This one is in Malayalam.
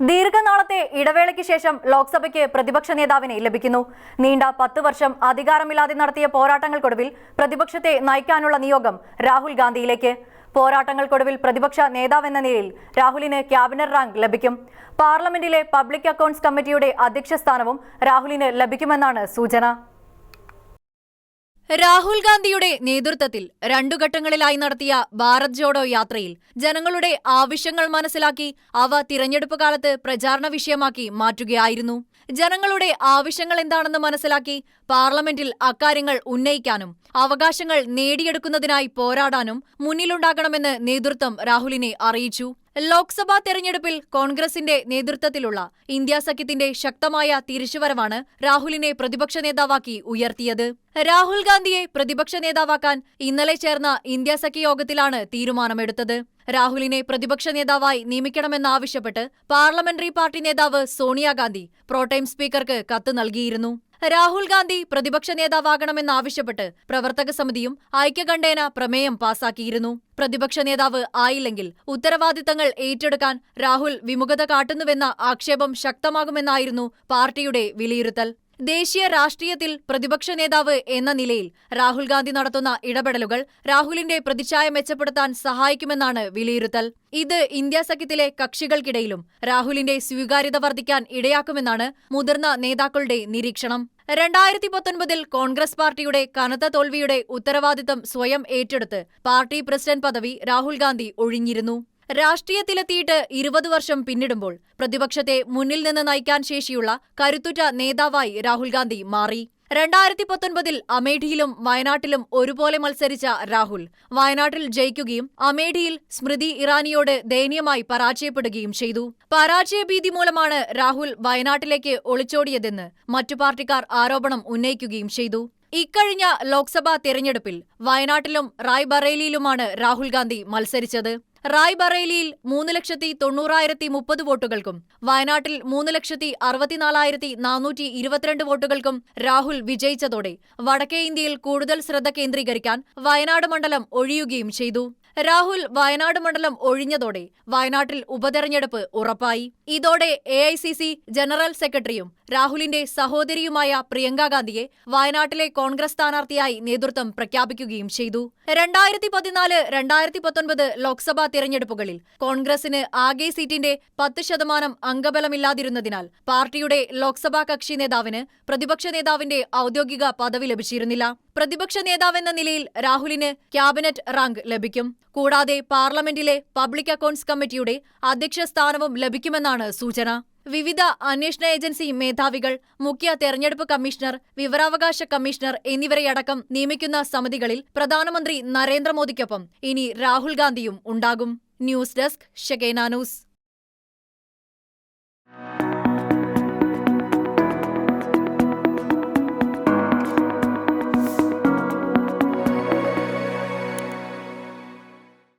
ദീർഘനാളത്തെ ഇടവേളയ്ക്ക് ശേഷം ലോക്സഭയ്ക്ക് പ്രതിപക്ഷ നേതാവിനെ ലഭിക്കുന്നു. നീണ്ട പത്ത് വർഷം അധികാരമില്ലാതെ നടത്തിയ പോരാട്ടങ്ങൾക്കൊടുവിൽ പ്രതിപക്ഷത്തെ നയിക്കാനുള്ള നിയോഗം രാഹുൽ ഗാന്ധിയിലേക്ക്. പോരാട്ടങ്ങൾക്കൊടുവിൽ പ്രതിപക്ഷ നേതാവെന്ന നിലയിൽ രാഹുലിന് ക്യാബിനറ്റ് റാങ്ക് ലഭിക്കും. പാർലമെന്റിലെ പബ്ലിക് അക്കൗണ്ട്സ് കമ്മിറ്റിയുടെ അധ്യക്ഷ സ്ഥാനവും രാഹുലിന് ലഭിക്കുമെന്നാണ് സൂചന. രാഹുൽ ഗാന്ധിയുടെ നേതൃത്വത്തിൽ രണ്ടു ഘട്ടങ്ങളിലായി നടത്തിയ ഭാരത് ജോഡോ യാത്രയിൽ ജനങ്ങളുടെ ആവശ്യങ്ങൾ മനസ്സിലാക്കി അവ തിരഞ്ഞെടുപ്പ് കാലത്ത് പ്രചാരണ വിഷയമാക്കി മാറ്റുകയായിരുന്നു. ജനങ്ങളുടെ ആവശ്യങ്ങൾ എന്താണെന്ന് മനസ്സിലാക്കി പാർലമെന്റിൽ അക്കാര്യങ്ങൾ ഉന്നയിക്കാനും അവകാശങ്ങൾ നേടിയെടുക്കുന്നതിനായി പോരാടാനും മുന്നിലുണ്ടാകണമെന്ന് നേതൃത്വം രാഹുലിനെ അറിയിച്ചു. ലോക്സഭാ തെരഞ്ഞെടുപ്പിൽ കോൺഗ്രസിന്റെ നേതൃത്വത്തിലുള്ള ഇന്ത്യ സഖ്യത്തിന്റെ ശക്തമായ തിരിച്ചുവരവാണ് രാഹുലിനെ പ്രതിപക്ഷ നേതാവാക്കി ഉയർത്തിയത്. രാഹുൽ ഗാന്ധിയെ പ്രതിപക്ഷ നേതാവാക്കാൻ ഇന്നലെ ചേർന്ന ഇന്ത്യ സഖ്യ യോഗത്തിലാണ് തീരുമാനമെടുത്തത്. രാഹുലിനെ പ്രതിപക്ഷ നേതാവായി നിയമിക്കണമെന്നാവശ്യപ്പെട്ട് പാർലമെന്ററി പാർട്ടി നേതാവ് സോണിയാഗാന്ധി പ്രോടൈം സ്പീക്കർക്ക് കത്ത് നൽകിയിരുന്നു. രാഹുൽ ഗാന്ധി പ്രതിപക്ഷ നേതാവാകണമെന്നാവശ്യപ്പെട്ട് പ്രവർത്തക സമിതിയും ഐക്യകണ്ഠേന പ്രമേയം പാസാക്കിയിരുന്നു. പ്രതിപക്ഷ നേതാവ് ആയില്ലെങ്കിൽ ഉത്തരവാദിത്തങ്ങൾ ഏറ്റെടുക്കാൻ രാഹുൽ വിമുഖത കാട്ടുന്നുവെന്ന ആക്ഷേപം ശക്തമാകുമെന്നായിരുന്നു പാർട്ടിയുടെ വിലയിരുത്തൽ. ദേശീയ രാഷ്ട്രീയത്തിൽ പ്രതിപക്ഷ നേതാവ് എന്ന നിലയിൽ രാഹുൽ ഗാന്ധി നടത്തുന്ന ഇടപെടലുകൾ രാഹുലിന്റെ പ്രതിച്ഛായ മെച്ചപ്പെടുത്താൻ സഹായിക്കുമെന്നാണ് വിലയിരുത്തൽ. ഇത് ഇന്ത്യ സഖ്യത്തിലെ കക്ഷികൾക്കിടയിലും രാഹുലിന്റെ സ്വീകാര്യത വർദ്ധിക്കാൻ ഇടയാക്കുമെന്നാണ് മുതിർന്ന നേതാക്കളുടെ നിരീക്ഷണം. രണ്ടായിരത്തി പത്തൊൻപതിൽ കോൺഗ്രസ് പാർട്ടിയുടെ കനത്ത തോൽവിയുടെ ഉത്തരവാദിത്തം സ്വയം ഏറ്റെടുത്ത് പാർട്ടി പ്രസിഡന്റ് പദവി രാഹുൽ ഗാന്ധി ഒഴിഞ്ഞിരുന്നു. രാഷ്ട്രീയത്തിലെത്തിയിട്ട് ഇരുപത് വർഷം പിന്നിടുമ്പോൾ പ്രതിപക്ഷത്തെ മുന്നിൽ നിന്ന് നയിക്കാൻ ശേഷിയുള്ള കരുത്തുറ്റ നേതാവായി രാഹുൽ ഗാന്ധി മാറി. രണ്ടായിരത്തി പത്തൊൻപതിൽ അമേഠിയിലും വയനാട്ടിലും ഒരുപോലെ മത്സരിച്ച രാഹുൽ വയനാട്ടിൽ ജയിക്കുകയും അമേഠിയിൽ സ്മൃതി ഇറാനിയോട് ദയനീയമായി പരാജയപ്പെടുകയും ചെയ്തു. പരാജയഭീതി മൂലമാണ് രാഹുൽ വയനാട്ടിലേക്ക് ഒളിച്ചോടിയതെന്ന് മറ്റു പാർട്ടിക്കാർ ആരോപണം ഉന്നയിക്കുകയും ചെയ്തു. ഇക്കഴിഞ്ഞ ലോക്സഭാ തെരഞ്ഞെടുപ്പിൽ വയനാട്ടിലും റായ്ബറേലിയിലുമാണ് രാഹുൽ ഗാന്ധി മത്സരിച്ചത്. റായ്ബറേലിയിൽ മൂന്ന് ലക്ഷത്തി തൊണ്ണൂറായിരത്തി മുപ്പത് വോട്ടുകൾക്കും വയനാട്ടിൽ മൂന്ന് ലക്ഷത്തി അറുപത്തിനാലായിരത്തി നാനൂറ്റി ഇരുപത്തിരണ്ട് വോട്ടുകൾക്കും രാഹുൽ വിജയിച്ചതോടെ വടക്കേ ഇന്ത്യയിൽ കൂടുതൽ ശ്രദ്ധ കേന്ദ്രീകരിക്കാൻ വയനാട് മണ്ഡലം ഒഴിയുകയും ചെയ്തു. രാഹുൽ വയനാട് മണ്ഡലം ഒഴിഞ്ഞതോടെ വയനാട്ടിൽ ഉപതെരഞ്ഞെടുപ്പ് ഉറപ്പായി. ഇതോടെ എ ജനറൽ സെക്രട്ടറിയും രാഹുലിന്റെ സഹോദരിയുമായ പ്രിയങ്കാ ഗാന്ധിയെ വയനാട്ടിലെ കോൺഗ്രസ് സ്ഥാനാർത്ഥിയായി നേതൃത്വം പ്രഖ്യാപിക്കുകയും ചെയ്തു. രണ്ടായിരത്തി പതിനാല് രണ്ടായിരത്തി പത്തൊൻപത് ലോക്സഭാ തിരഞ്ഞെടുപ്പുകളിൽ കോൺഗ്രസിന് ആകെ സീറ്റിന്റെ പത്ത് ശതമാനം അംഗബലമില്ലാതിരുന്നതിനാൽ പാർട്ടിയുടെ ലോക്സഭാ കക്ഷി നേതാവിന് പ്രതിപക്ഷ നേതാവിന്റെ ഔദ്യോഗിക പദവി ലഭിച്ചിരുന്നില്ല. പ്രതിപക്ഷ നേതാവെന്ന നിലയിൽ രാഹുലിന് ക്യാബിനറ്റ് റാങ്ക് ലഭിക്കും. കൂടാതെ പാർലമെന്റിലെ പബ്ലിക് അക്കൌണ്ട്സ് കമ്മിറ്റിയുടെ അധ്യക്ഷ സ്ഥാനവും ലഭിക്കുമെന്നാണ് സൂചന. വിവിധ അന്വേഷണ ഏജൻസി മേധാവികൾ മുഖ്യ തെരഞ്ഞെടുപ്പ് കമ്മീഷണർ വിവരാവകാശ കമ്മീഷണർ എന്നിവരെയടക്കം നിയമിക്കുന്ന സമിതികളിൽ പ്രധാനമന്ത്രി നരേന്ദ്രമോദിക്കൊപ്പം ഇനി രാഹുൽ ഗാന്ധിയും ഉണ്ടാകും. ന്യൂസ് ഡെസ്ക് ഷെക്കേന ന്യൂസ്.